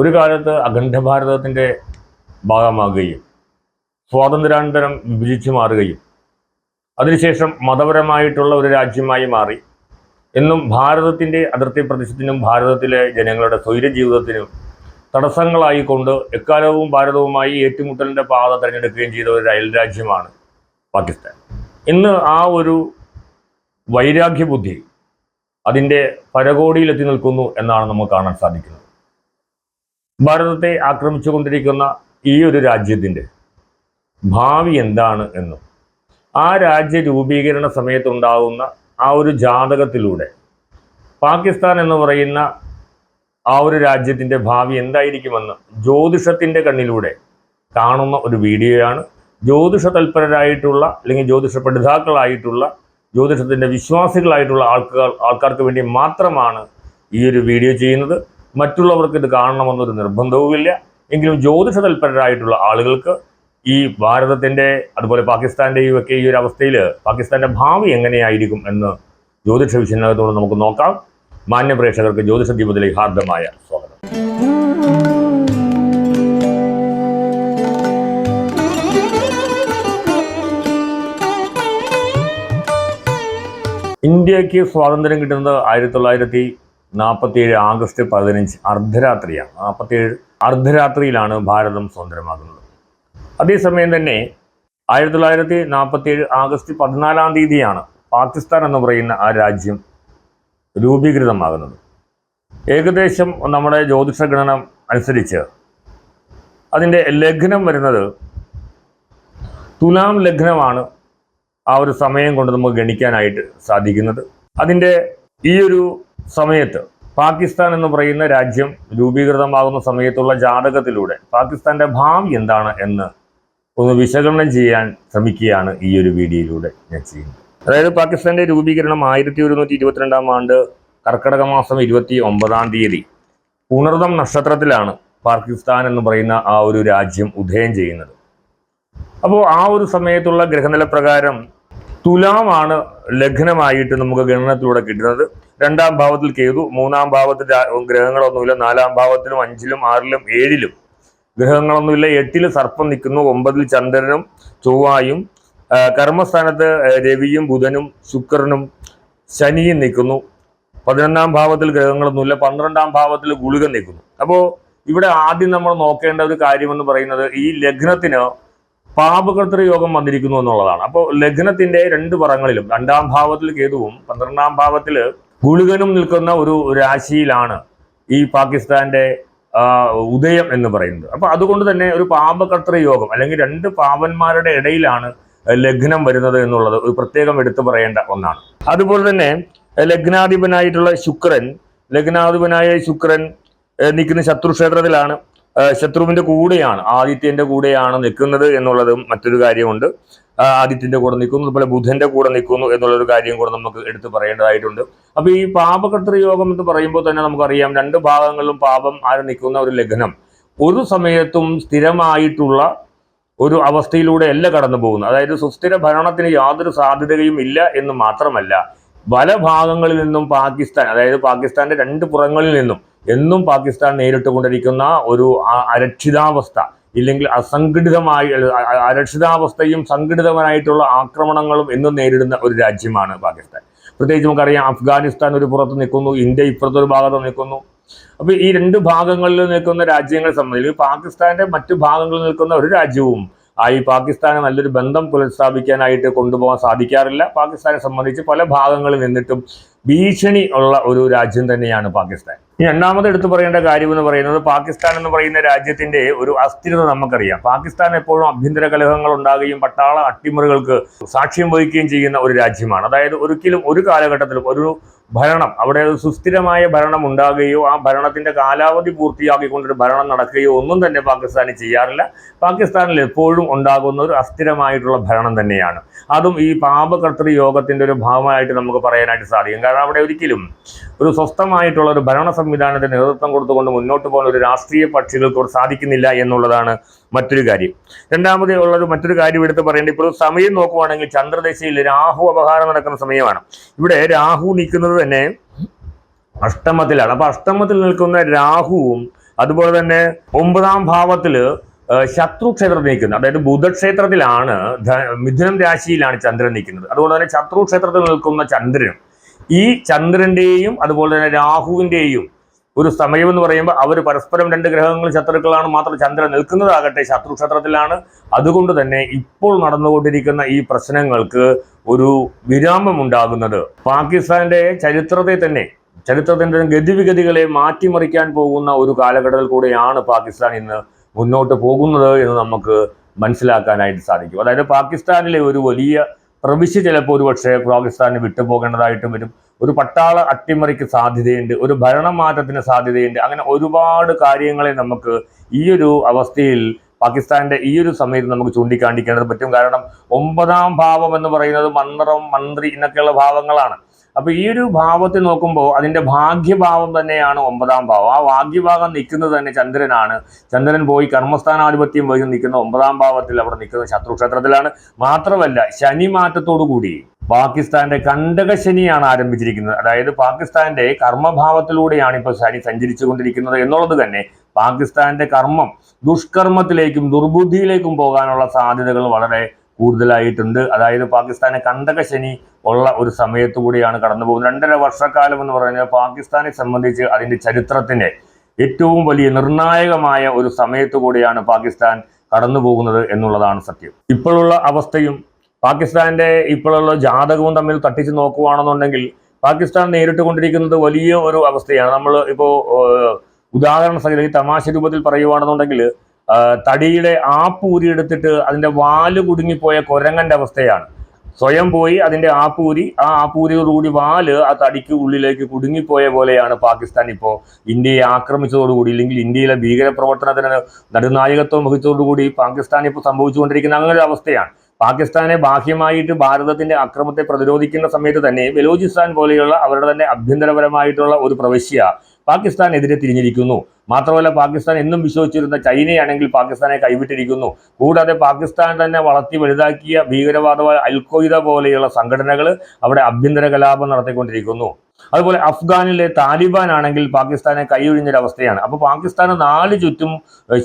ഒരു കാലത്ത് അഖണ്ഡ ഭാരതത്തിന്റെ ഭാഗമാകുകയും സ്വാതന്ത്ര്യാനന്തരം വിഭജിച്ചു മാറുകയും അതിനുശേഷം മതപരമായിട്ടുള്ള ഒരു രാജ്യമായി മാറി. എന്നും ഭാരതത്തിന്റെ അതിർത്തി പ്രദേശത്തിനും ഭാരതത്തിലെ ജനങ്ങളുടെ സ്വൈര ജീവിതത്തിനും തടസ്സങ്ങളായിക്കൊണ്ട് എക്കാലവും ഭാരതവുമായി ഏറ്റുമുട്ടലിന്റെ പാത തിരഞ്ഞെടുക്കുകയും ചെയ്ത ഒരു അയൽ രാജ്യമാണ് പാകിസ്ഥാൻ. ഇന്ന് ആ ഒരു വൈരാഗ്യബുദ്ധി അതിന്റെ പരകോടിയിലെത്തി നിൽക്കുന്നു എന്നാണ് നമുക്ക് കാണാൻ സാധിക്കുന്നത്. ഭാരതത്തെ ആക്രമിച്ചുകൊണ്ടിരിക്കുന്ന ഈ ഒരു രാജ്യത്തിന്റെ ഭാവി എന്താണ് എന്നും ആ രാജ്യ രൂപീകരണ സമയത്തുണ്ടാകുന്ന ആ ഒരു ജാതകത്തിലൂടെ പാകിസ്ഥാൻ എന്ന് പറയുന്ന ആ ഒരു രാജ്യത്തിന്റെ ഭാവി എന്തായിരിക്കുമെന്ന് ജ്യോതിഷത്തിന്റെ കണ്ണിലൂടെ കാണുന്ന ഒരു വീഡിയോയാണ്. ജ്യോതിഷ തൽപരരായിട്ടുള്ള അല്ലെങ്കിൽ ജ്യോതിഷ പഠിതാക്കളായിട്ടുള്ള ജ്യോതിഷത്തിന്റെ വിശ്വാസികളായിട്ടുള്ള ആൾക്കാർ ആൾക്കാർക്ക് വേണ്ടി മാത്രമാണ് ഈ ഒരു വീഡിയോ ചെയ്യുന്നത്. മറ്റുള്ളവർക്ക് ഇത് കാണണമെന്നൊരു നിർബന്ധവുമില്ല. എങ്കിലും ജ്യോതിഷ തൽപരരായിട്ടുള്ള ആളുകൾക്ക് ഈ ഭാരതത്തിന്റെ അതുപോലെ പാകിസ്ഥാന്റെയും ഒക്കെ ഈ ഒരു അവസ്ഥയിൽ പാകിസ്ഥാന്റെ ഭാവി എങ്ങനെയായിരിക്കും എന്ന് ജ്യോതിഷ വിശകലനത്തോട് നമുക്ക് നോക്കാം. മാന്യ പ്രേക്ഷകർക്ക് ജ്യോതിഷ ദീപത്തിലേക്ക് ഹാർദമായ സ്വാഗതം. ഇന്ത്യയ്ക്ക് സ്വാതന്ത്ര്യം കിട്ടുന്നത് ആയിരത്തി തൊള്ളായിരത്തി നാൽപ്പത്തിയേഴ് ആഗസ്റ്റ് പതിനഞ്ച് അർദ്ധരാത്രിയാണ്. നാൽപ്പത്തിയേഴ് അർദ്ധരാത്രിയിലാണ് ഭാരതം സ്വതന്ത്രമാകുന്നത്. അതേസമയം തന്നെ ആയിരത്തി തൊള്ളായിരത്തി നാൽപ്പത്തിയേഴ് ആഗസ്റ്റ് പതിനാലാം തീയതിയാണ് പാകിസ്ഥാൻ എന്ന് പറയുന്ന ആ രാജ്യം രൂപീകൃതമാകുന്നത്. ഏകദേശം നമ്മുടെ ജ്യോതിഷ ഗണനം അനുസരിച്ച് അതിന്റെ ലഗ്നം വരുന്നത് തുലാം ലഗ്നമാണ് ആ ഒരു സമയം കൊണ്ട് നമുക്ക് ഗണിക്കാനായിട്ട് സാധിക്കുന്നത്. അതിന്റെ ഈ ഒരു സമയത്ത് പാകിസ്ഥാൻ എന്ന് പറയുന്ന രാജ്യം രൂപീകൃതമാകുന്ന സമയത്തുള്ള ജാതകത്തിലൂടെ പാകിസ്ഥാന്റെ ഭാവി എന്താണ് എന്ന് ഒന്ന് വിശകലനം ചെയ്യാൻ ശ്രമിക്കുകയാണ് ഈ ഒരു വീഡിയോയിലൂടെ ഞാൻ ചെയ്യുന്നത്. അതായത് പാകിസ്ഥാന്റെ രൂപീകരണം ആയിരത്തി ഒരുന്നൂറ്റി ഇരുപത്തിരണ്ടാം ആണ്ട് കർക്കടക മാസം ഇരുപത്തി ഒമ്പതാം തീയതി പുണർദം നക്ഷത്രത്തിലാണ് പാകിസ്ഥാൻ എന്ന് പറയുന്ന ആ ഒരു രാജ്യം ഉദയം ചെയ്യുന്നത്. അപ്പോൾ ആ ഒരു സമയത്തുള്ള ഗ്രഹനില പ്രകാരം തുലാമാണ് ലഗ്നമായിട്ട് നമുക്ക് ഗണനത്തിലൂടെ കിട്ടുന്നത്. രണ്ടാം ഭാവത്തിൽ കേതു മൂന്നാം ഭാവത്തിൽ ഗ്രഹങ്ങളൊന്നുമില്ല നാലാം ഭാവത്തിലും അഞ്ചിലും ആറിലും ഏഴിലും ഗ്രഹങ്ങളൊന്നുമില്ല. എട്ടിൽ സർപ്പം നിൽക്കുന്നു ഒമ്പതിൽ ചന്ദ്രനും ചൊവ്വായും കർമ്മസ്ഥാനത്ത് രവിയും ബുധനും ശുക്രനും ശനിയും നിൽക്കുന്നു. പതിനൊന്നാം ഭാവത്തിൽ ഗ്രഹങ്ങളൊന്നുമില്ല പന്ത്രണ്ടാം ഭാവത്തിൽ ഗുളിക നിൽക്കുന്നു. അപ്പോൾ ഇവിടെ ആദ്യം നമ്മൾ നോക്കേണ്ട ഒരു കാര്യമെന്ന് പറയുന്നത് ഈ ലഗ്നത്തിന് പാപകർത്തൃ യോഗം വന്നിരിക്കുന്നു എന്നുള്ളതാണ്. അപ്പോൾ ലഗ്നത്തിന്റെ രണ്ട് പറങ്ങളിലും രണ്ടാം ഭാവത്തിൽ കേതുവും പന്ത്രണ്ടാം ഭാവത്തിൽ ഗുളികനും നിൽക്കുന്ന ഒരു രാശിയിലാണ് ഈ പാകിസ്ഥാന്റെ ഉദയം എന്ന് പറയുന്നത്. അപ്പൊ അതുകൊണ്ട് തന്നെ ഒരു പാപകർത്തൃ യോഗം അല്ലെങ്കിൽ രണ്ട് പാവന്മാരുടെ ഇടയിലാണ് ലഗ്നം വരുന്നത് എന്നുള്ളത് ഒരു പ്രത്യേകം എടുത്തു പറയേണ്ട ഒന്നാണ്. അതുപോലെ തന്നെ ലഗ്നാധിപനായിട്ടുള്ള ശുക്രൻ ലഗ്നാധിപനായ ശുക്രൻ നിൽക്കുന്ന ശത്രുക്ഷേത്രത്തിലാണ് ശത്രുവിന്റെ കൂടെയാണ് ആദിത്യന്റെ കൂടെയാണ് നിൽക്കുന്നത് എന്നുള്ളതും മറ്റൊരു കാര്യമുണ്ട്. ആദിത്യന്റെ കൂടെ നിൽക്കുന്നു അതുപോലെ ബുധന്റെ കൂടെ നിൽക്കുന്നു എന്നുള്ളൊരു കാര്യം കൂടെ നമുക്ക് എടുത്തു പറയേണ്ടതായിട്ടുണ്ട്. അപ്പൊ ഈ പാപകർത്തൃ യോഗം എന്ന് പറയുമ്പോൾ തന്നെ നമുക്കറിയാം രണ്ട് ഭാഗങ്ങളിലും പാപം ആര് നിൽക്കുന്ന ഒരു ലഗ്നം. ഒരു സമയത്തും സ്ഥിരമായിട്ടുള്ള ഒരു അവസ്ഥയിലൂടെ അല്ല കടന്നു പോകുന്നത്. അതായത് സുസ്ഥിര ഭരണത്തിന് യാതൊരു സാധ്യതയും ഇല്ല എന്ന് മാത്രമല്ല പല ഭാഗങ്ങളിൽ നിന്നും പാകിസ്ഥാൻ അതായത് പാകിസ്ഥാന്റെ രണ്ട് പുറങ്ങളിൽ നിന്നും എന്നും പാകിസ്ഥാൻ നേരിട്ട് കൊണ്ടിരിക്കുന്ന ഒരു അരക്ഷിതാവസ്ഥ ഇല്ലെങ്കിൽ അസംഘടിതമായി അരക്ഷിതാവസ്ഥയും സംഘടിതമായിട്ടുള്ള ആക്രമണങ്ങളും എന്നും നേരിടുന്ന ഒരു രാജ്യമാണ് പാകിസ്ഥാൻ. പ്രത്യേകിച്ച് നമുക്കറിയാം അഫ്ഗാനിസ്ഥാൻ ഒരു പുറത്ത് നിൽക്കുന്നു ഇന്ത്യ ഇപ്പുറത്തൊരു ഭാഗത്ത് നിൽക്കുന്നു. അപ്പോൾ ഈ രണ്ട് ഭാഗങ്ങളിൽ നിൽക്കുന്ന രാജ്യങ്ങളെ സംബന്ധിച്ച് പാകിസ്ഥാന്റെ മറ്റു ഭാഗങ്ങളിൽ നിൽക്കുന്ന ഒരു രാജ്യവും ആ ഈ പാകിസ്ഥാനെ നല്ലൊരു ബന്ധം പുനഃസ്ഥാപിക്കാനായിട്ട് കൊണ്ടുപോകാൻ സാധിക്കാറില്ല. പാകിസ്ഥാനെ സംബന്ധിച്ച് പല ഭാഗങ്ങളിൽ നിന്നിട്ടും ഭീഷണി ഉള്ള ഒരു രാജ്യം തന്നെയാണ് പാകിസ്ഥാൻ. ഈ രണ്ടാമത് എടുത്തു പറയേണ്ട കാര്യം എന്ന് പറയുന്നത് പാകിസ്ഥാൻ എന്ന് പറയുന്ന രാജ്യത്തിന്റെ ഒരു അസ്ഥിരത നമുക്കറിയാം. പാകിസ്ഥാൻ എപ്പോഴും ആഭ്യന്തര കലഹങ്ങൾ ഉണ്ടാകുകയും പട്ടാള അട്ടിമറികൾക്ക് സാക്ഷ്യം വഹിക്കുകയും ചെയ്യുന്ന ഒരു രാജ്യമാണ്. അതായത് ഒരിക്കലും ഒരു കാലഘട്ടത്തിലും ഒരു ഭരണം അവിടെ ഒരു സുസ്ഥിരമായ ഭരണം ഉണ്ടാകുകയോ ആ ഭരണത്തിന്റെ കാലാവധി പൂർത്തിയാക്കിക്കൊണ്ടൊരു ഭരണം നടക്കുകയോ ഒന്നും തന്നെ പാകിസ്ഥാനിൽ ചെയ്യാറില്ല. പാകിസ്ഥാനിൽ എപ്പോഴും ഉണ്ടാകുന്ന ഒരു അസ്ഥിരമായിട്ടുള്ള ഭരണം തന്നെയാണ്. അതും ഈ പാപകർത്തൃ യോഗത്തിന്റെ ഒരു ഭാഗമായിട്ട് നമുക്ക് പറയാനായിട്ട് സാധിക്കും. കാരണം അവിടെ ഒരിക്കലും ഒരു സ്വസ്ഥമായിട്ടുള്ള ഒരു ഭരണ സംവിധാനത്തിന് നേതൃത്വം കൊടുത്തുകൊണ്ട് മുന്നോട്ട് പോകുന്ന ഒരു രാഷ്ട്രീയ പക്ഷികൾക്ക് സാധിക്കുന്നില്ല എന്നുള്ളതാണ് മറ്റൊരു കാര്യം. രണ്ടാമത് ഉള്ളത് മറ്റൊരു കാര്യം എടുത്ത് പറയേണ്ടത് ഇപ്പോൾ സമയം നോക്കുവാണെങ്കിൽ ചന്ദ്രദശയിൽ രാഹു അപഹാരം നടക്കുന്ന സമയമാണ്. ഇവിടെ രാഹു നിൽക്കുന്നത് തന്നെ അഷ്ടമത്തിലാണ്. അപ്പൊ അഷ്ടമത്തിൽ നിൽക്കുന്ന രാഹുവും അതുപോലെ തന്നെ ഒമ്പതാം ഭാവത്തിൽ ശത്രുക്ഷേത്രത്തിൽ ശത്രു ക്ഷേത്രം നിൽക്കുന്നത് അതായത് ബുധക്ഷേത്രത്തിലാണ് മിഥുനം രാശിയിലാണ് ചന്ദ്രൻ നിൽക്കുന്നത്. അതുകൊണ്ട് തന്നെ ശത്രു ക്ഷേത്രത്തിൽ നിൽക്കുന്ന ചന്ദ്രനും ഈ ചന്ദ്രന്റെയും അതുപോലെ തന്നെ രാഹുവിന്റെയും ഒരു സമയം എന്ന് പറയുമ്പോൾ അവർ പരസ്പരം രണ്ട് ഗ്രഹങ്ങൾ ശത്രുക്കളാണ് മാത്രം ചന്ദ്രൻ നിൽക്കുന്നതാകട്ടെ ശത്രു ക്ഷേത്രത്തിലാണ്. അതുകൊണ്ട് തന്നെ ഇപ്പോൾ നടന്നുകൊണ്ടിരിക്കുന്ന ഈ പ്രശ്നങ്ങൾക്ക് ഒരു വിരാമം ഉണ്ടാകുന്നത്. പാകിസ്ഥാന്റെ ചരിത്രത്തെ തന്നെ ചരിത്രത്തിന്റെ ഗതിവിഗതികളെ മാറ്റിമറിക്കാൻ പോകുന്ന ഒരു കാലഘട്ടത്തിൽ കൂടെയാണ് പാകിസ്ഥാൻ ഇന്ന് മുന്നോട്ട് പോകുന്നത് എന്ന് നമുക്ക് മനസ്സിലാക്കാനായിട്ട് സാധിക്കും. അതായത് പാകിസ്ഥാനിലെ ഒരു വലിയ പ്രവിശ്യ ചിലപ്പോൾ ഒരുപക്ഷെ പാകിസ്ഥാന് വിട്ടുപോകേണ്ടതായിട്ടും വരും. ഒരു പട്ടാള അട്ടിമറിക്ക് സാധ്യതയുണ്ട് ഒരു ഭരണമാറ്റത്തിന് സാധ്യതയുണ്ട്. അങ്ങനെ ഒരുപാട് കാര്യങ്ങളെ നമുക്ക് ഈ ഒരു അവസ്ഥയിൽ പാകിസ്ഥാന്റെ ഈ ഒരു സമയത്ത് നമുക്ക് ചൂണ്ടിക്കാണിക്കേണ്ടത് പറ്റും. കാരണം ഒമ്പതാം ഭാവം എന്ന് പറയുന്നത് മന്ത്രം മന്ത്രി എന്നൊക്കെയുള്ള ഭാവങ്ങളാണ്. അപ്പൊ ഈ ഒരു ഭാവത്തിൽ നോക്കുമ്പോൾ അതിന്റെ ഭാഗ്യഭാവം തന്നെയാണ് ഒമ്പതാം ഭാവം. ആ ഭാഗ്യഭാഗം നിൽക്കുന്നത് തന്നെ ചന്ദ്രനാണ്. ചന്ദ്രൻ പോയി കർമ്മസ്ഥാനാധിപത്യം വഴി നിൽക്കുന്ന ഒമ്പതാം ഭാവത്തിൽ അവിടെ നിൽക്കുന്ന ശത്രുക്ഷേത്രത്തിലാണ് മാത്രമല്ല ശനി മാറ്റത്തോടു കൂടി പാകിസ്ഥാന്റെ കണ്ടക ശനിയാണ് ആരംഭിച്ചിരിക്കുന്നത്. അതായത് പാകിസ്ഥാന്റെ കർമ്മഭാവത്തിലൂടെയാണ് ഇപ്പോൾ ശനി സഞ്ചരിച്ചു കൊണ്ടിരിക്കുന്നത് എന്നുള്ളത് തന്നെ. പാകിസ്ഥാന്റെ കർമ്മം ദുഷ്കർമ്മത്തിലേക്കും ദുർബുദ്ധിയിലേക്കും പോകാനുള്ള സാധ്യതകൾ വളരെ കൂടുതലായിട്ടുണ്ട്. അതായത് പാകിസ്ഥാനെ കണ്ടക ശനി ഉള്ള ഒരു സമയത്ത് കൂടിയാണ് കടന്നു പോകുന്നത്. രണ്ടര വർഷക്കാലം എന്ന് പറയുന്നത് പാകിസ്ഥാനെ സംബന്ധിച്ച് അതിന്റെ ചരിത്രത്തിന്റെ ഏറ്റവും വലിയ നിർണായകമായ ഒരു സമയത്ത് കൂടിയാണ് പാകിസ്ഥാൻ കടന്നു പോകുന്നത് എന്നുള്ളതാണ് സത്യം. ഇപ്പോഴുള്ള അവസ്ഥയും പാകിസ്ഥാന്റെ ഇപ്പോഴുള്ള ജാതകവും തമ്മിൽ തട്ടിച്ച് നോക്കുകയാണെന്നുണ്ടെങ്കിൽ പാകിസ്ഥാൻ നേരിട്ട് കൊണ്ടിരിക്കുന്നത് വലിയ ഒരു അവസ്ഥയാണ്. നമ്മൾ ഇപ്പോൾ ഉദാഹരണ സഹിതം ഈ തമാശ രൂപത്തിൽ തടിയുടെ ആപ്പ് ഊരിയെടുത്തിട്ട് അതിന്റെ വാൽ കുടുങ്ങിപ്പോയ കുരങ്ങന്റെ അവസ്ഥയാണ്. സ്വയം പോയി അതിന്റെ ആപ്പൂരി ആ ആപ്പൂരിയോടുകൂടി വാൽ ആ തടിക്ക് ഉള്ളിലേക്ക് കുടുങ്ങിപ്പോയ പോലെയാണ് പാകിസ്ഥാൻ ഇപ്പോൾ ഇന്ത്യയെ ആക്രമിച്ചതോടുകൂടി ഇല്ലെങ്കിൽ ഇന്ത്യയിലെ ഭീകരപ്രവർത്തനത്തിന് നടുനായകത്വം വഹിച്ചതോടുകൂടി പാകിസ്ഥാൻ ഇപ്പോൾ സംഭവിച്ചുകൊണ്ടിരിക്കുന്ന അങ്ങനെ ഒരു അവസ്ഥയാണ്. പാകിസ്ഥാനെ ബാഹ്യമായിട്ട് ഭാരതത്തിന്റെ അക്രമത്തെ പ്രതിരോധിക്കുന്ന സമയത്ത് തന്നെ ബലൂചിസ്ഥാൻ പോലെയുള്ള അവരുടെ തന്നെ ആഭ്യന്തരപരമായിട്ടുള്ള ഒരു പ്രവിശ്യ പാകിസ്ഥാനെതിരെ തിരിഞ്ഞിരിക്കുന്നു. മാത്രമല്ല പാകിസ്ഥാൻ എന്നും വിശ്വസിച്ചിരുന്ന ചൈനയാണെങ്കിൽ പാകിസ്ഥാനെ കൈവിട്ടിരിക്കുന്നു. കൂടാതെ പാകിസ്ഥാൻ തന്നെ വളർത്തി വലുതാക്കിയ ഭീകരവാദമായ അൽഖ്വയ്ദ പോലെയുള്ള സംഘടനകൾ അവിടെ ആഭ്യന്തര കലാപം നടത്തിക്കൊണ്ടിരിക്കുന്നു. അതുപോലെ അഫ്ഗാനിലെ താലിബാൻ ആണെങ്കിൽ പാകിസ്ഥാനെ കൈയൊഴിഞ്ഞൊരവസ്ഥയാണ്. അപ്പോൾ പാകിസ്ഥാന് നാല് ചുറ്റും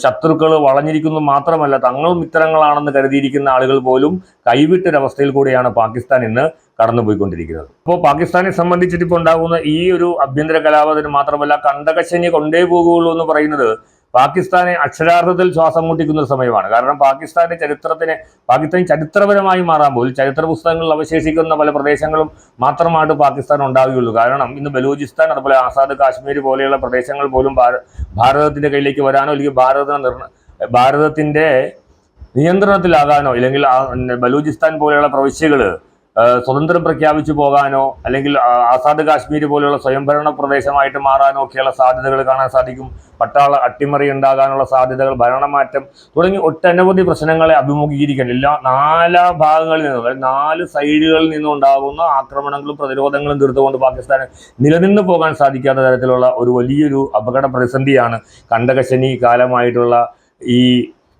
ശത്രുക്കൾ വളഞ്ഞിരിക്കുന്നു മാത്രമല്ല തങ്ങൾ മിത്രങ്ങളാണെന്ന് കരുതിയിരിക്കുന്ന ആളുകൾ പോലും കൈവിട്ടൊരവസ്ഥയിൽ കൂടിയാണ് പാകിസ്ഥാൻ ഇന്ന് കടന്നുപോയിക്കൊണ്ടിരിക്കുന്നത്. അപ്പോൾ പാകിസ്ഥാനെ സംബന്ധിച്ചിട്ട് ഇപ്പോൾ ഉണ്ടാകുന്ന ഈ ഒരു ആഭ്യന്തര കലാപത്തിന് മാത്രമല്ല കണ്ടകശനി കൊണ്ടേ പോകുകയുള്ളൂ എന്ന് പറയുന്നത് പാകിസ്ഥാനെ അക്ഷരാർത്ഥത്തിൽ ശ്വാസം മുട്ടിക്കുന്ന ഒരു സമയമാണ്. കാരണം പാകിസ്ഥാന്റെ ചരിത്രത്തിന് പാകിസ്ഥാൻ ചരിത്രപരമായി മാറാൻ പോലും ചരിത്ര പുസ്തകങ്ങളിൽ അവശേഷിക്കുന്ന പല പ്രദേശങ്ങളും മാത്രമായിട്ട് പാകിസ്ഥാൻ ഉണ്ടാവുകയുള്ളൂ. കാരണം ഇന്ന് ബലൂചിസ്ഥാൻ അതുപോലെ ആസാദ് കാശ്മീർ പോലെയുള്ള പ്രദേശങ്ങൾ പോലും ഭാര- ഭാരതത്തിന്റെ കയ്യിലേക്ക് വരാനോ അല്ലെങ്കിൽ ഭാരതത്തിന് ഭാരതത്തിന്റെ നിയന്ത്രണത്തിലാകാനോ ഇല്ലെങ്കിൽ ആ ബലൂചിസ്ഥാൻ പോലെയുള്ള പ്രവിശ്യകൾ സ്വതന്ത്രം പ്രഖ്യാപിച്ചു പോകാനോ അല്ലെങ്കിൽ ആസാദ് കാശ്മീർ പോലെയുള്ള സ്വയംഭരണ പ്രദേശമായിട്ട് മാറാനോ ഒക്കെയുള്ള സാധ്യതകൾ കാണാൻ സാധിക്കും. പട്ടാള അട്ടിമറി ഉണ്ടാകാനുള്ള സാധ്യതകൾ ഭരണമാറ്റം തുടങ്ങി ഒട്ടനവധി പ്രശ്നങ്ങളെ അഭിമുഖീകരിക്കണം എല്ലാ നാലാ ഭാഗങ്ങളിൽ നിന്നും അതായത് നാല് സൈഡുകളിൽ നിന്നും ഉണ്ടാകുന്ന ആക്രമണങ്ങളും പ്രതിരോധങ്ങളും തീർത്തുകൊണ്ട് പാകിസ്ഥാൻ നിലനിന്ന് പോകാൻ സാധിക്കാത്ത തരത്തിലുള്ള ഒരു വലിയൊരു അപകട പ്രതിസന്ധിയാണ് കണ്ടകശനി കാലമായിട്ടുള്ള ഈ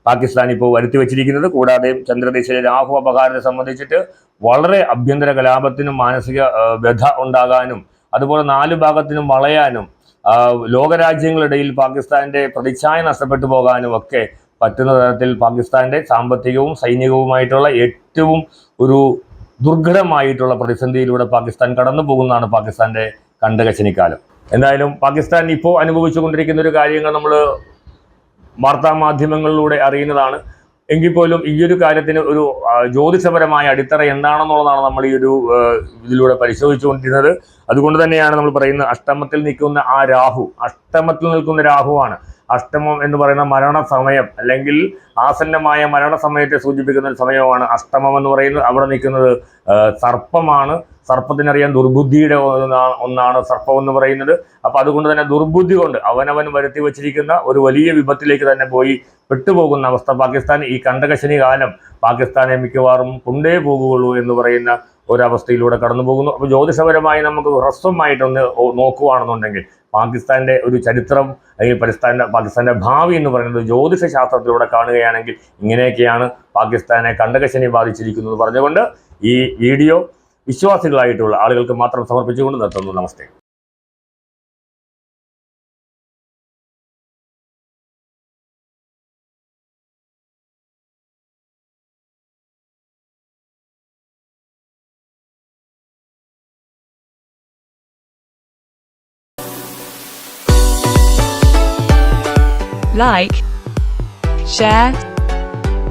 പാകിസ്ഥാൻ ഇപ്പോൾ വരുത്തി വച്ചിരിക്കുന്നത്. കൂടാതെ ചന്ദ്രദേശിലെ രാഹു അപകാരത്തെ സംബന്ധിച്ചിട്ട് വളരെ അഭ്യന്തര കലാപത്തിനും മാനസിക വ്യഥ ഉണ്ടാകാനും അതുപോലെ നാല് ഭാഗത്തിനും വളയാനും ലോകരാജ്യങ്ങളിടയിൽ പാകിസ്ഥാന്റെ പ്രതിച്ഛായ നഷ്ടപ്പെട്ടു പോകാനും ഒക്കെ പറ്റുന്ന തരത്തിൽ പാകിസ്ഥാന്റെ സാമ്പത്തികവും സൈനികവുമായിട്ടുള്ള ഏറ്റവും ഒരു ദുർഘടമായിട്ടുള്ള പ്രതിസന്ധിയിലൂടെ പാകിസ്ഥാൻ കടന്നു പോകുന്നതാണ് പാകിസ്ഥാന്റെ കണ്ടകശനിക്കാലം. എന്തായാലും പാകിസ്ഥാൻ ഇപ്പോൾ അനുഭവിച്ചുകൊണ്ടിരിക്കുന്ന ഒരു കാര്യങ്ങൾ നമ്മൾ വാർത്താ മാധ്യമങ്ങളിലൂടെ അറിയുന്നതാണ്. എങ്കിൽ പോലും ഈ ഒരു കാര്യത്തിന് ഒരു ജ്യോതിഷപരമായ അടിത്തറ എന്താണെന്നുള്ളതാണ് നമ്മൾ ഈ ഒരു ഇതിലൂടെ പരിശോധിച്ചുകൊണ്ടിരുന്നത്. അതുകൊണ്ട് തന്നെയാണ് നമ്മൾ പറയുന്നത് അഷ്ടമത്തിൽ നിൽക്കുന്ന ആ രാഹു അഷ്ടമത്തിൽ നിൽക്കുന്ന രാഹുവാണ്. അഷ്ടമം എന്ന് പറയുന്ന മരണ സമയം അല്ലെങ്കിൽ ആസന്നമായ മരണ സമയത്തെ സൂചിപ്പിക്കുന്ന ഒരു സമയമാണ് അഷ്ടമം എന്ന് പറയുന്നത്. അവിടെ നിൽക്കുന്നത് സർപ്പമാണ്. സർപ്പത്തിനറിയാൻ ദുർബുദ്ധിയുടെ ഒന്നാ- ഒന്നാണ് സർപ്പം എന്ന് പറയുന്നത്. അപ്പൊ അതുകൊണ്ട് തന്നെ ദുർബുദ്ധി കൊണ്ട് അവനവൻ വരുത്തി വച്ചിരിക്കുന്ന ഒരു വലിയ വിപത്തിലേക്ക് തന്നെ പോയി പെട്ടുപോകുന്ന അവസ്ഥ. പാകിസ്ഥാൻ ഈ കണ്ടകശനി കാലം പാകിസ്ഥാനെ മിക്കവാറും കൊണ്ടേ പോകുകയുള്ളൂ എന്ന് പറയുന്ന ഒരവസ്ഥയിലൂടെ കടന്നു പോകുന്നു അപ്പോൾ ജ്യോതിഷപരമായി നമുക്ക് ഹ്രസ്വമായിട്ടൊന്ന് നോക്കുകയാണെന്നുണ്ടെങ്കിൽ പാകിസ്ഥാന്റെ ഒരു ചരിത്രം അല്ലെങ്കിൽ പരിസ്ഥാന്റെ പാകിസ്ഥാന്റെ ഭാവി എന്ന് പറയുന്നത് ജ്യോതിഷ ശാസ്ത്രത്തിലൂടെ കാണുകയാണെങ്കിൽ ഇങ്ങനെയൊക്കെയാണ് പാകിസ്ഥാനെ കണ്ടകശനി ബാധിച്ചിരിക്കുന്നത്. പറഞ്ഞുകൊണ്ട് ഈ വീഡിയോ വിശ്വാസികളായിട്ടുള്ള ആളുകൾക്ക് മാത്രം സമർപ്പിച്ചുകൊണ്ട് നിർത്തുന്നു നമസ്തേ like, share,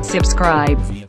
subscribe.